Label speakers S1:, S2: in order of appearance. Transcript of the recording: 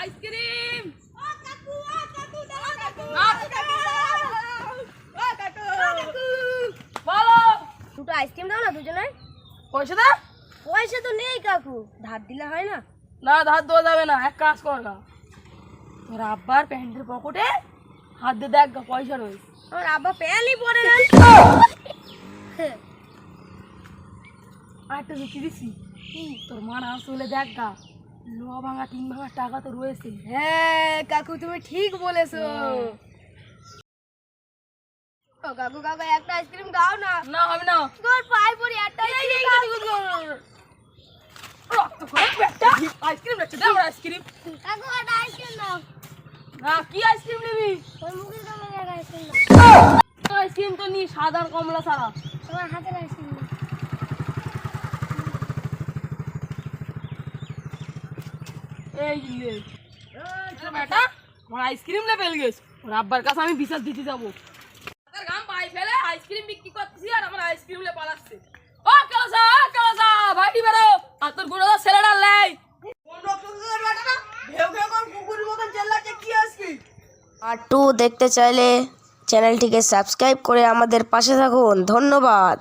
S1: Ice cream ও দুটো ice cream দাও না দুজনে পয়সা দাও
S2: পয়সা তো নেই কাকু ধার দিলে হয় না।
S1: না ধার দেওয়া যাবে না এক কাজ কর না। তোর আব্বার প্যান্টের পকেটে হাত দিয়ে দেখ গা পয়সা রয়েছে।
S2: আমার আব্বা প্যান্টই পরে না।
S1: আর আরেকটা জুতি দিছি। তোর মা না চলে দেখ গা। লোহা ভাঙা টিন ভাঙা টাকা তো রয়েছে
S2: হ্যাঁ কাকু তুমি ঠিক বলেছ ও কাকু কাকু একটা আইসক্রিম দাও না
S1: না হবে না
S2: তোর পায়ে পড়ি একটা আইসক্রিম দাও
S1: রক্ত করে পেটটা আইসক্রিম রাখছে দে আইসক্রিম
S2: কাকু একটা আইসক্রিম দাও
S1: না কি আইসক্রিম নিবি
S2: ওই মুখের কামড়ে একটা আইসক্রিম
S1: তো নি সাদা কমলা ছাড়া
S2: তোমার হাতের আইসক্রিম
S1: এই বেটা আমার আইসক্রিম লেভেল গেছ। ওর আব্বার কাছে আমি বিচার দিতে যাব। গাম পাই ফেলে আইসক্রিম বিক্রি করতেছি আর আমার আইসক্রিম লে পালাচ্ছে। ও কেলাসা ও কেলাসা ভাইটি বেরো। আর তোর গুড়ো ছেলেটা লাই।
S3: আর টু দেখতে চাইলে চ্যানেলটিকে সাবস্ক্রাইব করে আমাদের পাশে থাকুন। ধন্যবাদ।